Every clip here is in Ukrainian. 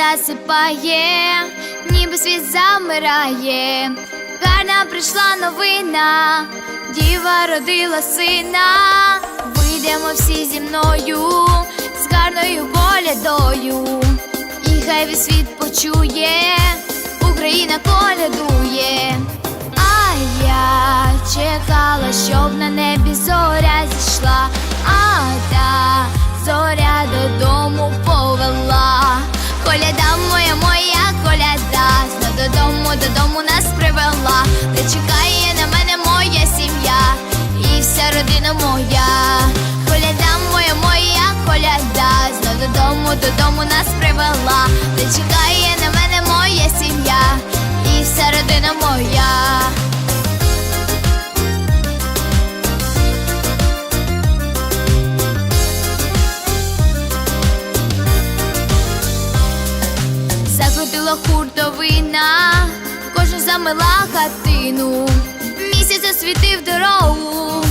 засипає, ніби світ замирає. Гарна прийшла новина, діва родила сина. Вийдемо всі зі мною з гарною колядою. І хай весь світ почує, Україна колядує. А я чекала, щоб на небі зоря зійшла, моя, моя коляда, знов додому, додому нас привела, де чекає на мене моя сім'я. І вся родина моя. Коляда моя, моя коляда, знов додому, додому нас привела, де чекає на мене моя сім'я. І вся родина моя. Закрутила хуртовина, кожен замила хатину, місяць засвітив дорогу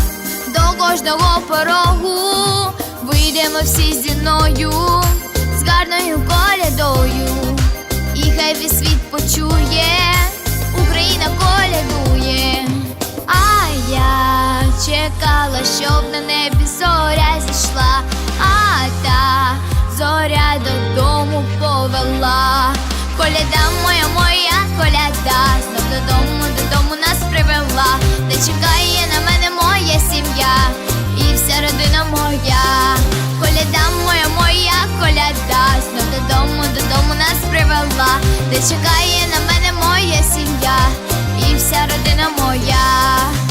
до кожного порогу. Вийдемо всі зі мною з гарною колядою, і хай весь світ почує, Україна колядує. А я чекала, щоб на небі зоря зійшла, а та зоря додому повела. Коляда моя, моя коляда, знов додому, додому нас привела, де чекає на мене моя сім'я? І вся родина моя. Коляда моя, моя коляда, знов додому, додому нас привела, де чекає на мене моя сім'я? І вся родина моя.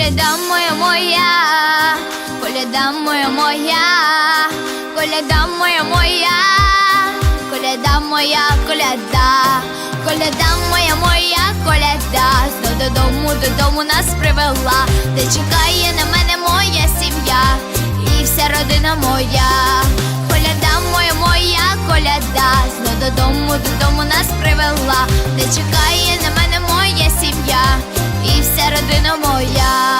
Коляда моя моя, коляда моя моя, коляда моя моя, коляда моя коляда, коляда моя моя коляда, знов додому, додому нас привела, де чекає на мене моя сім'я і вся родина моя. Коляда моя моя коляда, знов додому, додому нас привела, де чекає середина моя.